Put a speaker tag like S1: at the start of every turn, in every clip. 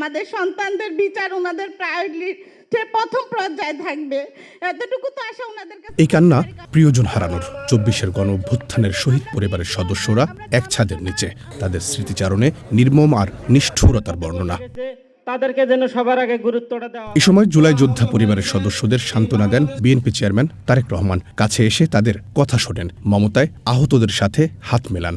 S1: আমাদের সন্তানদের বিচার ওনাদের প্রায়োরিটি প্রথম পর্যায়ে থাকবে। এতটুকু তো আশা ওনাদের কাছে
S2: এই কান্না প্রিয়জন হারানোর চব্বিশের গণ অভ্যুত্থানের শহীদ পরিবারের সদস্যরা এক ছাদের নিচে। তাদের স্মৃতিচারণে নির্মম আর নিষ্ঠুরতার বর্ণনা।
S3: তাদেরকে যেন সবার আগে গুরুত্বটা দেওয়া
S2: এ সময় জুলাই যোদ্ধা পরিবারের সদস্যদের সান্ত্বনা দেন বিএনপি চেয়ারম্যান তারেক রহমান। কাছে এসে তাদের কথা শোনেন। মমতায় আহতদের সাথে হাত মেলান।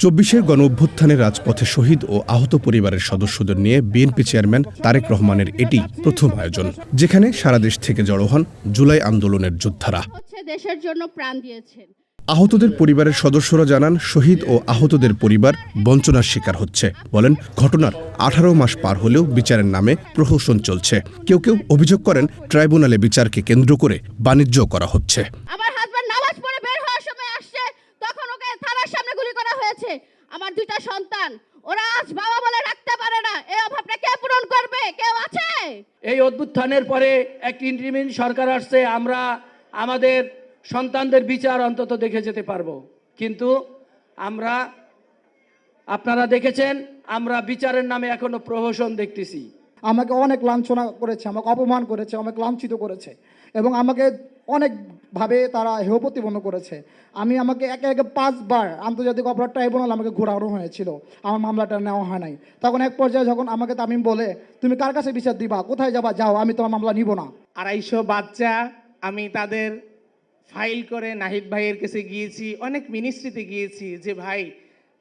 S2: চব্বিশের গণ অভ্যুত্থানের রাজপথে শহীদ ও আহত পরিবারের সদস্যদের নিয়ে বিএনপি চেয়ারম্যান তারেক রহমানের এটি প্রথম আয়োজন যেখানে সারা দেশ থেকে জড়ো হন জুলাই আন্দোলনের যোদ্ধারা।
S4: দেশের জন্য প্রাণ দিয়েছেন।
S2: আহতদের পরিবারের সদস্যরা জানান শহীদ ও আহতদের পরিবার বঞ্চনার শিকার হচ্ছে। বলেন ঘটনার আঠারো মাস পার হলেও বিচারের নামে প্রহসন চলছে। কেউ কেউ অভিযোগ করেন ট্রাইব্যুনালে বিচারকে কেন্দ্র করে বাণিজ্য করা হচ্ছে
S4: আমার হাজব্যান্ড নামাজ পড়ে বের হওয়ার সময় আসছে তখন ওকে থানার সামনে গুলি করা হয়েছে আমার দুইটা সন্তান ওরা আজ বাবা বলে রাখতে পারে না এই অভাবটা কে পূরণ করবে কেউ আছে
S3: এই অভ্যুত্থানের পরে একটি ইন্টিমিন সরকার আসছে আমরা আমাদের সন্তানদের বিচার অন্তত দেখে যেতে পারব। কিন্তু আমরা আপনারা দেখেছেন আমরা বিচারের নামে এখনও প্রহসন দেখতেছি।
S5: আমাকে অনেক লাঞ্ছনা করেছে আমাকে অপমান করেছে আমাকে লাঞ্ছিত করেছে। এবং আমাকে অনেকভাবে তারা হেয় প্রতিপন্ন করেছে। আমি আমাকে একে একে পাঁচবার আন্তর্জাতিক অপরাধ ট্রাইব্যুনাল আমাকে ঘোরানো হয়েছিল। আমার মামলাটা নেওয়া হয় নাই। তখন এক পর্যায়ে যখন আমাকে তামিম বলে, তুমি কার কাছে বিচার দিবা? কোথায় যাবা? যাও, আমি তোমার মামলা নিব না।
S6: আড়াইশো বাচ্চা আমি তাদের ফাইল করে নাহিদ ভাইয়ের কাছে গিয়েছি, অনেক মিনিস্ট্রিতে গিয়েছি যে, ভাই,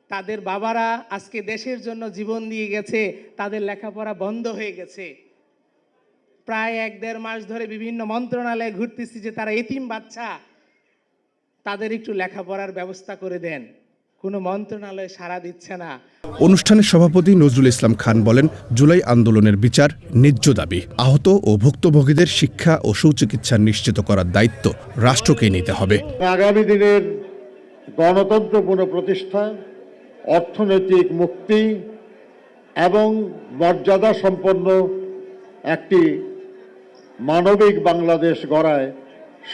S6: তাদের বাবারা আজকে দেশের জন্য জীবন দিয়ে গেছে, তাদের লেখাপড়া বন্ধ হয়ে গেছে। প্রায় এক দেড় মাস ধরে বিভিন্ন মন্ত্রণালয়ে ঘুরতেছি যে তারা এতিম বাচ্চা তাদের একটু লেখাপড়ার ব্যবস্থা করে দেন। কোনো মন্ত্রণালয় সাড়া দিচ্ছে না।
S2: অনুষ্ঠানের সভাপতি নজরুল ইসলাম খান বলেন জুলাই আন্দোলনের বিচার ন্যায্য দাবি। আহত ও ভুক্তভোগীদের শিক্ষা ও সুচিকিৎসা নিশ্চিত করার দায়িত্ব রাষ্ট্রকে নিতে হবে।
S7: আগামী দিনের গণতন্ত্র পুনঃপ্রতিষ্ঠা অর্থনৈতিক মুক্তি এবং মর্যাদা সম্পন্ন একটি মানবিক বাংলাদেশ গড়ায়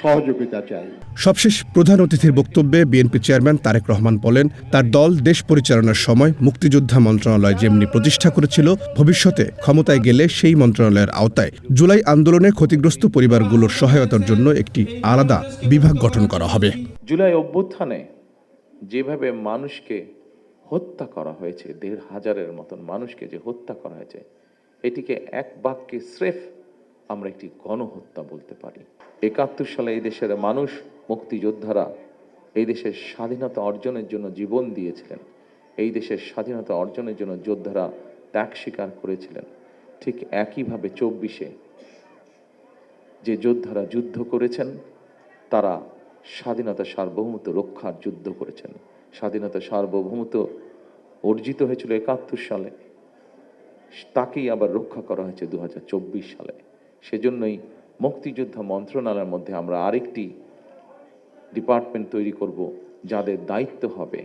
S7: সহযোগিতা চাই।
S2: সবশেষ প্রধান অতিথির বক্তব্যে বিএনপি চেয়ারম্যান তারেক রহমান বলেন তার দল দেশ পরিচালনার সময় মুক্তিযোদ্ধা মন্ত্রণালয় যেমনি প্রতিষ্ঠা করেছিল ভবিষ্যতে ক্ষমতায় গেলে সেই মন্ত্রণালয়ের আওতায় জুলাই আন্দোলনে ক্ষতিগ্রস্ত পরিবারগুলোর সহায়তার জন্য একটি আলাদা বিভাগ গঠন করা হবে।
S8: জুলাই অভ্যুত্থানে যেভাবে মানুষকে হত্যা করা হয়েছে দেড় হাজারের মতন মানুষকে যে হত্যা করা হয়েছে এটিকে এক বাক্যে স্রেফ আমরা একটি গণহত্যা বলতে পারি। একাত্তর সালে এই দেশের মানুষ, মুক্তিযোদ্ধারা এই দেশের স্বাধীনতা অর্জনের জন্য জীবন দিয়েছিলেন। এই দেশের স্বাধীনতা অর্জনের জন্য যোদ্ধারা ত্যাগ স্বীকার করেছিলেন। ঠিক একইভাবে চব্বিশে যে যোদ্ধারা যুদ্ধ করেছেন, তারা স্বাধীনতা সার্বভৌমত্ব রক্ষার যুদ্ধ করেছেন। স্বাধীনতা সার্বভৌমত্ব অর্জিত হয়েছিল একাত্তর সালে। তাকেই আবার রক্ষা করা হয়েছে দু হাজার চব্বিশ সালে। সেজন্যই মুক্তিযোদ্ধা মন্ত্রণালয়ের মধ্যে আমরা আরেকটি ডিপার্টমেন্ট তৈরি করব যাদের দায়িত্ব হবে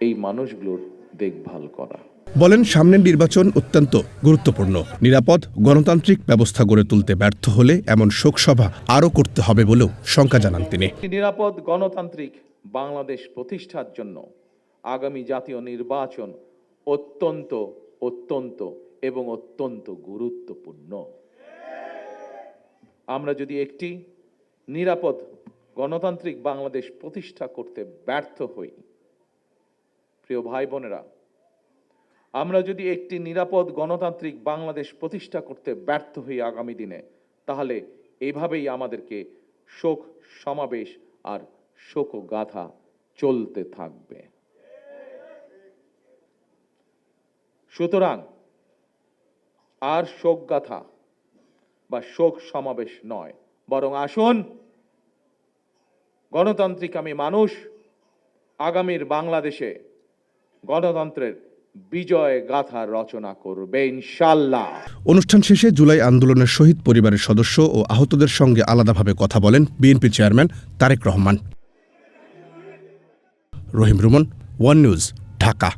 S8: এই মানুষগুলোর দেখভাল করা।
S2: বলেন সামনের নির্বাচন অত্যন্ত গুরুত্বপূর্ণ। নিরাপদ গণতান্ত্রিক ব্যবস্থা গড়ে তুলতে ব্যর্থ হলে এমন শোকসভা আরও করতে হবে বলেও শঙ্কা জানান তিনি।
S8: নিরাপদ গণতান্ত্রিক বাংলাদেশ প্রতিষ্ঠার জন্য আগামী জাতীয় নির্বাচন অত্যন্ত অত্যন্ত এবং অত্যন্ত গুরুত্বপূর্ণ। আমরা যদি একটি নিরাপদ গণতান্ত্রিক বাংলাদেশ প্রতিষ্ঠা করতে ব্যর্থ হই, প্রিয় ভাই বোনেরা, আমরা যদি একটি নিরাপদ গণতান্ত্রিক বাংলাদেশ প্রতিষ্ঠা করতে ব্যর্থ হই আগামী দিনে, তাহলে এভাবেই আমাদেরকে শোক সমাবেশ আর শোক গাথা চলতে থাকবে। সুতরাং আর শোক গাথা বা শোক সমাবেশ নয়। বরং আসুন, গণতান্ত্রিক আমি মানুষ, আগামীর বাংলাদেশে গণতন্ত্রের বিজয় গাথা রচনা করবে ইনশাল্লাহ
S2: অনুষ্ঠান শেষে জুলাই আন্দোলনের শহীদ পরিবারের সদস্য ও আহতদের সঙ্গে আলাদাভাবে কথা বলেন BNP chairman Tarique Rahman. Rahim Rumon, one news, Dhaka.